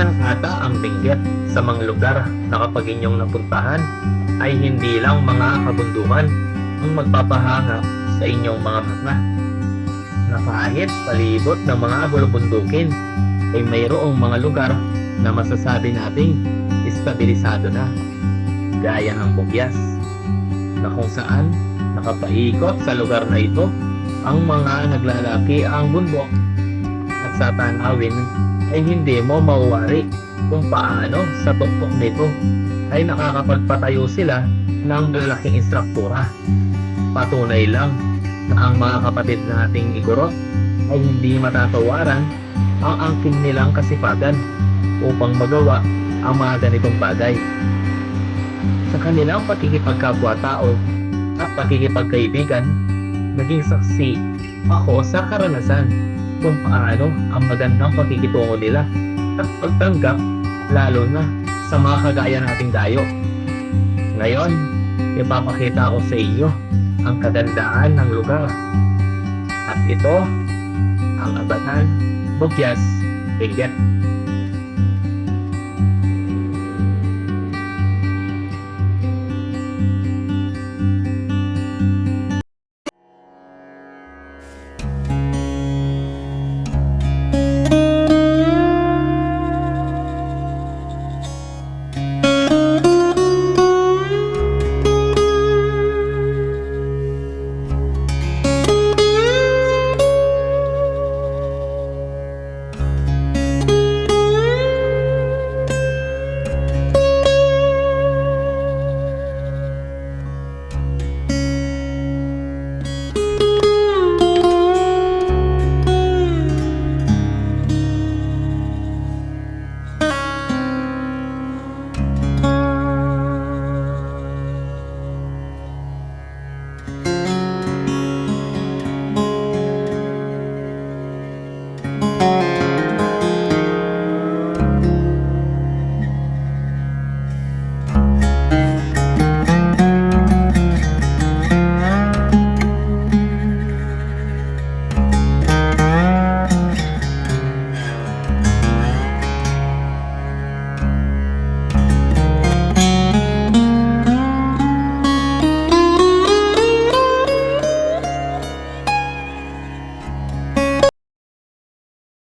Minsan ata ang Benguet sa mga lugar na kapag inyong napuntahan ay hindi lang mga kabundukan ang magpapahanga sa inyong mga mata. Kahit palibot ng mga bulubundukin ay mayroong mga lugar na masasabi nating estabilisado na gaya ng bugyas na kung saan nakapaikot sa lugar na ito ang mga naglalaki ang bundok at sa tanawin ay hindi mo mauwari kung paano sa tuktok nito ay nakakapagpatayo sila ng malaking instruktura. Patunay lang ang mga kapatid nating igorot ay hindi matatawaran ang angking nilang kasipagan upang magawa ang mga ganitong bagay. Sa kanilang pakikipagkapwa-tao at pakikipagkaibigan, naging saksi ako sa karanasan kung paano ang magandang pakikitungo nila at pagtanggap lalo na sa mga kagaya nating dayo. Ngayon, ipapakita ko sa inyo ang kagandaan ng lugar. At ito, ang Abatan Bugyas Bigat.